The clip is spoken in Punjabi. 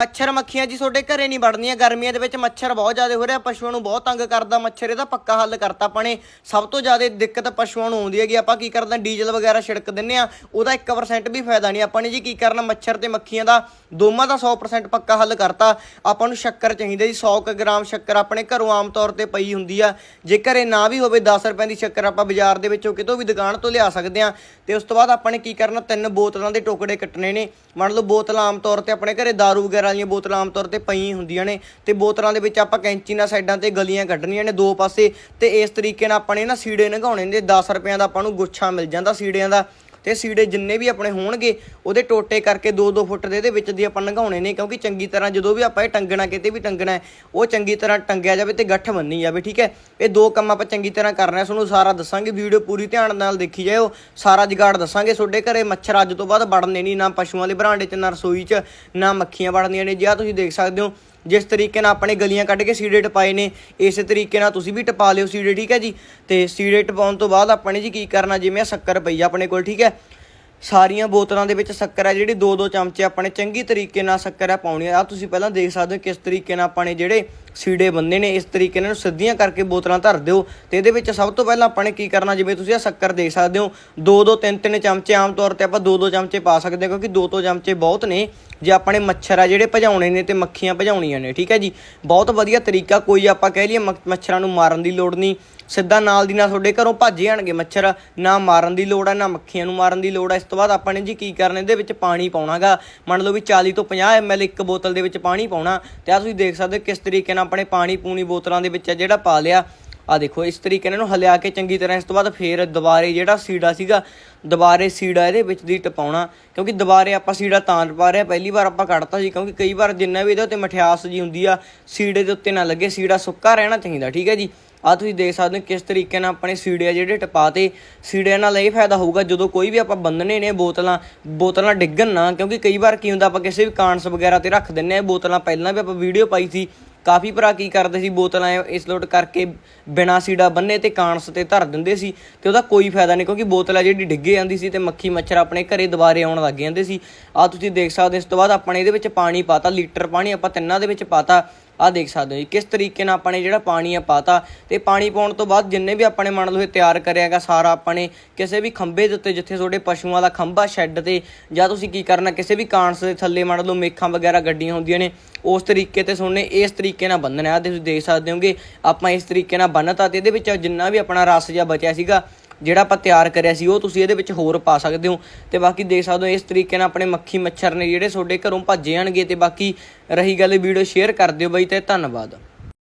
ਮੱਛਰ ਮੱਖੀਆਂ ਜੀ ਤੁਹਾਡੇ ਘਰੇ ਨਹੀਂ ਵੜਨੀਆਂ, ਗਰਮੀਆਂ ਦੇ ਵਿੱਚ ਮੱਛਰ ਬਹੁਤ ਜ਼ਿਆਦਾ ਹੋ ਰਿਹਾ ਪਸ਼ੂਆਂ ਨੂੰ ਬਹੁਤ ਤੰਗ ਕਰਦਾ ਮੱਛਰ, ਇਹਦਾ ਪੱਕਾ ਹੱਲ ਕਰਤਾ ਆਪਾਂ ਨੇ। ਸਭ ਤੋਂ ਜ਼ਿਆਦਾ ਦਿੱਕਤ ਪਸ਼ੂਆਂ ਨੂੰ ਆਉਂਦੀ ਹੈਗੀ, ਆਪਾਂ ਕੀ ਕਰਦੇ ਡੀਜ਼ਲ ਵਗੈਰਾ ਛਿੜਕ ਦਿੰਨੇ ਆ ਉਹਦਾ 1% ਵੀ ਫਾਇਦਾ ਨਹੀਂ ਆਪਾਂ ਨੇ ਜੀ, ਕੀ ਕਰਨਾ ਮੱਛਰ ਤੇ ਮੱਖੀਆਂ ਦਾ, ਦੋਵਾਂ ਦਾ 100% ਪੱਕਾ ਹੱਲ ਕਰਤਾ। ਆਪਾਂ ਨੂੰ ਸ਼ੱਕਰ ਚਾਹੀਦਾ ਜੀ 100 ਕੁ ਗ੍ਰਾਮ ਸ਼ੱਕਰ ਆਪਣੇ ਘਰੋਂ ਆਮ ਤੌਰ ਤੇ ਪਈ ਹੁੰਦੀ ਆ। ਜੇ ਘਰੇ ਨਾ ਵੀ ਹੋਵੇ 10 ਰੁਪਏ ਦੀ ਸ਼ੱਕਰ ਆਪਾਂ ਬਾਜ਼ਾਰ ਦੇ ਵਿੱਚੋਂ ਕਿਤੋਂ ਵੀ ਦੁਕਾਨ ਤੋਂ ਲਿਆ ਸਕਦੇ ਆ ਤੇ ਉਸ ਤੋਂ ਬਾਅਦ ਆਪਾਂ ਨੇ ਕੀ ਕਰਨਾ, ਤਿੰਨ ਬੋਤਲਾਂ ਦੇ ਟੁਕੜੇ ਕੱਟਣੇ ਨੇ। ਮੰਨ ਲਓ ਬੋਤਲਾਂ ਆਮ ਤੌਰ ਤੇ ਆਪਣੇ ਘਰੇ ਦਾਰੂ ਵਗੈਰਾ ਵਾਲੀਆਂ ਬੋਤਲਾਂ ਆਮ ਤੌਰ ਤੇ ਪਈਆਂ ਹੁੰਦੀਆਂ ਨੇ ਤੇ ਬੋਤਲਾਂ ਦੇ ਵਿੱਚ ਆਪਾਂ ਕੈਂਚੀ ਨਾਲ ਸਾਈਡਾਂ ਤੇ ਗਲੀਆਂ ਕੱਢਣੀਆਂ ਨੇ ਦੋ ਪਾਸੇ ਤੇ ਇਸ ਤਰੀਕੇ ਨਾਲ ਆਪਾਂ ਨੇ ਨਾ ਸੀੜੇ ਨਗਾਉਣੇ ਨੇ 10 ਰੁਪਿਆਂ ਦਾ ਆਪਾਂ ਨੂੰ ਗੁੱਛਾ ਮਿਲ ਜਾਂਦਾ ਸੀੜਿਆਂ ਦਾ। ਤੇ ਸੀੜੇ ਜਿੰਨੇ ਵੀ ਆਪਣੇ ਹੋਣਗੇ, ਉਹਦੇ ਟੋਟੇ ਕਰਕੇ 2-2 ਫੁੱਟ ਦੇ ਇਹਦੇ ਵਿੱਚ ਦੀ ਆਪਾਂ ਲੰਘਾਉਣੇ ਨੇ, ਕਿਉਂਕਿ ਚੰਗੀ ਤਰ੍ਹਾਂ ਜਦੋਂ ਵੀ ਆਪਾਂ ਇਹ ਟੰਗਣਾ, ਕਿਤੇ ਵੀ ਟੰਗਣਾ ਉਹ ਚੰਗੀ ਤਰ੍ਹਾਂ ਟੰਗਿਆ ਜਾਵੇ ਤੇ ਗੱਠ ਬੰਨੀ ਜਾਵੇ, ਠੀਕ ਹੈ? ਇਹ ਦੋ ਕੰਮ ਆਪਾਂ ਚੰਗੀ ਤਰ੍ਹਾਂ ਕਰਨਾ ਤੁਹਾਨੂੰ ਸਾਰਾ ਦੱਸਾਂਗੇ, ਵੀਡੀਓ ਪੂਰੀ ਧਿਆਨ ਨਾਲ ਦੇਖੀ ਜਾਇਓ, ਸਾਰਾ ਜੁਗਾੜ ਦੱਸਾਂਗੇ ਤੁਹਾਡੇ ਘਰੇ, ਮੱਛਰ ਅੱਜ ਤੋਂ ਬਾਅਦ ਵੜਨੇ ਨਹੀਂ, ਨਾ ਪਸ਼ੂਆਂ ਦੇ ਬਰਾਂਡੇ 'ਚ, ਨਾ ਰਸੋਈ 'ਚ, ਨਾ ਮੱਖੀਆਂ ਵੜਨੀਆਂ ਨੇ ਜਿਆ ਤੁਸੀਂ ਦੇਖ ਸਕਦੇ ਹੋ ਜਿਸ ਤਰੀਕੇ ਨਾਲ ਆਪਣੇ ਗਲੀਆਂ ਕੱਢ ਕੇ ਸੀੜੇ ਟਪਾਏ ਨੇ, ਇਸੇ ਤਰੀਕੇ ਨਾਲ ਤੁਸੀਂ ਵੀ ਟਪਾ ਲਿਓ ਸੀੜੇ ਠੀਕ ਹੈ ਜੀ? ਤੇ ਸੀੜੇ ਟਪਾਉਣ ਤੋਂ ਬਾਅਦ ਆਪਾਂ ਨੇ ਜੀ ਕੀ ਕਰਨਾ, ਜਿਵੇਂ ਸ਼ੱਕਰ ਪਈ ਆ ਆਪਣੇ ਕੋਲ, ਠੀਕ ਹੈ? ਸਾਰੀਆਂ ਬੋਤਲਾਂ ਦੇ ਵਿੱਚ ਸ਼ੱਕਰ ਹੈ, ਜਿਹੜੀ 2-2 ਚਮਚੇ ਆਪਣੇ ਚੰਗੀ ਤਰੀਕੇ ਨਾਲ ਸ਼ੱਕਰ ਹੈ ਪਾਉਣੀ ਆ ਆਹ ਤੁਸੀਂ ਪਹਿਲਾਂ ਦੇਖ ਸਕਦੇ ਹੋ ਕਿਸ ਤਰੀਕੇ ਨਾਲ ਆਪਾਂ ਨੇ ਜਿਹੜੇ ਸੀੜੇ ਬੰਨੇ ਨੇ, ਇਸ ਤਰੀਕੇ ਨਾਲ ਇਹਨੂੰ ਸਿੱਧੀਆਂ ਕਰਕੇ ਬੋਤਲਾਂ ਧਰ ਦਿਓ। ਤੇ ਇਹਦੇ ਵਿੱਚ ਸਭ ਤੋਂ ਪਹਿਲਾਂ ਆਪਾਂ ਨੇ ਕੀ ਕਰਨਾ, ਜਿਵੇਂ ਤੁਸੀਂ ਆ ਸ਼ੱਕਰ ਦੇਖ ਸਕਦੇ ਹੋ 2-2 3-3 ਚਮਚੇ ਆਮ ਤੌਰ ਤੇ ਆਪਾਂ 2-2 ਚਮਚੇ ਪਾ ਸਕਦੇ ਹਾਂ, ਕਿਉਂਕਿ 2-2 ਚਮਚੇ ਬਹੁਤ ਨੇ। ਜੇ ਆਪਣੇ ਮੱਛਰ ਆ ਜਿਹੜੇ ਭਜਾਉਣੇ ਨੇ ਤੇ ਮੱਖੀਆਂ ਭਜਾਉਣੀਆਂ ਨੇ, ਠੀਕ ਹੈ ਜੀ? ਬਹੁਤ ਵਧੀਆ ਤਰੀਕਾ, ਕੋਈ ਆਪਾਂ ਕਹਿ ਲਈਏ ਮੱਛਰਾਂ ਨੂੰ ਮਾਰਨ ਦੀ ਲੋੜ ਨਹੀਂ। ਸਿੱਧਾ ਨਾਲ ਦੀ ਨਾਲ ਤੁਹਾਡੇ ਘਰੋਂ ਭੱਜ ਜਾਣਗੇ ਮੱਛਰ। ਨਾ ਮਾਰਨ ਦੀ ਲੋੜ ਹੈ ਨਾ ਮੱਖੀਆਂ ਨੂੰ ਮਾਰਨ ਦੀ ਲੋੜ ਹੈ ਇਸ ਤੋਂ ਬਾਅਦ ਆਪਾਂ ਨੇ ਜੀ ਕੀ ਕਰਨਾ, ਇਹਦੇ ਵਿੱਚ ਪਾਣੀ ਪਾਉਣਾਗਾ। ਮੰਨ ਲਓ ਵੀ 40 ਤੋਂ 50 ml ਇੱਕ ਬੋਤਲ ਦੇ ਵਿੱਚ ਪਾਣੀ ਪਾਉਣਾ। ਤੇ ਆ ਤੁਸੀਂ ਦੇਖ ਸਕਦੇ ਹੋ ਕਿਸ ਤਰੀਕੇ ਨਾਲ ਆਪਣੇ ਪਾਣੀ ਪੂਣੀ ਬੋਤਲਾਂ ਦੇ ਵਿੱਚ ਆ ਜਿਹੜਾ ਪਾ ਲਿਆ। ਆ ਦੇਖੋ ਇਸ ਤਰੀਕੇ ਨਾਲ ਇਹਨੂੰ ਹਲਿਆ ਕੇ ਚੰਗੀ ਤਰ੍ਹਾਂ ਇਸ ਤੋਂ ਬਾਅਦ ਫੇਰ ਦੁਬਾਰੇ ਜਿਹੜਾ ਸੀੜਾ ਸੀਗਾ ਦੁਬਾਰੇ ਸੀੜਾ ਇਹਦੇ ਵਿੱਚ ਦੀ ਟਪਾਉਣਾ। ਕਿਉਂਕਿ ਦੁਬਾਰੇ ਆਪਾਂ ਸੀੜਾ ਤਾਂ ਟਪਾ ਰਹੇ ਹਾਂ, ਪਹਿਲੀ ਵਾਰ ਆਪਾਂ ਕੱਢਤਾ ਸੀ ਕਿਉਂਕਿ ਕਈ ਵਾਰ ਜਿੰਨਾ ਵੀ ਇਹਦੇ ਉੱਤੇ ਮਠਿਆਸ ਜੀ ਹੁੰਦੀ ਆ ਸੀੜੇ ਦੇ ਉੱਤੇ ਨਾ ਲੱਗੇ ਸੀੜਾ ਸੁੱਕਾ ਰਹਿਣਾ ਚਾਹੀਦਾ ਠੀਕ ਹੈ ਜੀ? ਆ ਤੁਸੀਂ ਦੇਖ ਸਕਦੇ ਹੋ ਕਿਸ ਤਰੀਕੇ ਨਾਲ ਆਪਣੇ ਸੀੜੇ ਜਿਹੜੇ ਟਪਾਤੇ। ਸੀੜਿਆਂ ਨਾਲ ਇਹ ਫਾਇਦਾ ਹੋਊਗਾ ਜਦੋਂ ਕੋਈ ਵੀ ਆਪਾਂ ਬੰਨਣੇ ਨੇ ਬੋਤਲਾਂ ਬੋਤਲਾਂ ਡਿੱਗਣ ਨਾ ਕਿਉਂਕਿ ਕਈ ਵਾਰ ਕੀ ਹੁੰਦਾ ਆਪਾਂ ਕਿਸੇ ਵੀ ਕਾਂਸ ਵਗੈਰਾ ਤੇ ਰੱਖ ਦਿੰਨੇ ਆ ਬੋਤਲਾਂ ਪਹਿਲਾਂ ਵੀ ਆਪਾਂ ਵੀਡੀਓ ਪਾਈ ਸੀ ਕਾਫੀ ਭਰਾ ਕੀ ਕਰਦੇ ਸੀ, ਬੋਤਲਾਂ ਇਸ ਲੋਟ ਕਰਕੇ ਬਿਨਾ ਸੀੜਾ ਬੰਨੇ ਤੇ ਕਾਂਸ ਤੇ ਧਰ ਦਿੰਦੇ ਸੀ ਤੇ ਉਹਦਾ ਕੋਈ ਫਾਇਦਾ ਨਹੀਂ ਕਿਉਂਕਿ ਬੋਤਲ ਆ ਜਿਹੜੀ ਡਿੱਗੇ ਜਾਂਦੀ ਸੀ ਤੇ ਮੱਖੀ ਮੱਛਰ ਆਪਣੇ ਘਰੇ ਦੁਬਾਰੇ ਆਉਣ ਲੱਗ ਜਾਂਦੇ ਸੀ। ਆ ਤੁਸੀਂ ਦੇਖ ਸਕਦੇ ਇਸ ਤੋਂ ਬਾਅਦ ਆਪਾਂ ਇਹਦੇ ਵਿੱਚ ਪਾਣੀ ਪਾਤਾ, ਲੀਟਰ ਪਾਣੀ ਆਪਾਂ ਤਿੰਨਾਂ ਦੇ ਵਿੱਚ ਪਾਤਾ। ਆਹ ਦੇਖ ਸਕਦੇ ਹੋ ਜੀ, ਕਿਸ ਤਰੀਕੇ ਨਾਲ ਆਪਾਂ ਨੇ ਜਿਹੜਾ ਪਾਣੀ ਆ ਪਾਤਾ ਤੇ ਪਾਣੀ ਪਾਉਣ ਤੋਂ ਬਾਅਦ ਜਿੰਨੇ ਵੀ ਆਪਾਂ ਨੇ ਮੰਨ ਲਓ ਇਹ ਤਿਆਰ ਕਰਿਆਗਾ ਸਾਰਾ ਆਪਾਂ ਨੇ ਕਿਸੇ ਵੀ ਖੰਭੇ ਦੇ ਉੱਤੇ, ਜਿੱਥੇ ਤੁਹਾਡੇ ਪਸ਼ੂਆਂ ਦਾ ਖੰਭਾ ਸ਼ੈੱਡ ਤੇ ਜਾਂ ਤੁਸੀਂ ਕੀ ਕਰਨਾ, ਕਿਸੇ ਵੀ ਕਾਂਸ ਦੇ ਥੱਲੇ ਮੰਨ ਲਓ ਮੇਖਾਂ ਵਗੈਰਾ ਗੱਡੀਆਂ ਹੁੰਦੀਆਂ ਨੇ, ਉਸ ਤਰੀਕੇ ਤੇ ਸੋਨੇ ਇਸ ਤਰੀਕੇ ਨਾਲ ਬੰਨਣਾ ਆ ਤੁਸੀਂ ਦੇਖ ਸਕਦੇ ਹੋਗੇ, ਆਪਾਂ ਇਸ ਤਰੀਕੇ ਨਾਲ ਬੰਨਤਾ ਤੇ ਇਹਦੇ ਵਿੱਚ ਜਿੰਨਾ ਵੀ ਆਪਣਾ ਰਸ ਜਾਂ ਬਚਿਆ ਸੀਗਾ ਜਿਹੜਾ ਆਪਾਂ ਤਿਆਰ ਕਰਿਆ ਸੀ, ਉਹ ਤੁਸੀਂ ਇਹਦੇ ਵਿੱਚ ਹੋਰ ਪਾ ਸਕਦੇ ਹੋ। ਤੇ ਬਾਕੀ ਦੇਖ ਸਕਦੇ ਹੋ, ਇਸ ਤਰੀਕੇ ਨਾਲ ਆਪਣੇ ਮੱਖੀ ਮੱਛਰ ਨੇ ਜਿਹੜੇ ਤੁਹਾਡੇ ਘਰੋਂ ਭੱਜ ਜਾਣਗੇ ਤੇ ਬਾਕੀ ਰਹੀ ਗੱਲ ਵੀਡੀਓ ਸ਼ੇਅਰ ਕਰ ਦਿਓ ਬਾਈ, ਤੇ ਧੰਨਵਾਦ।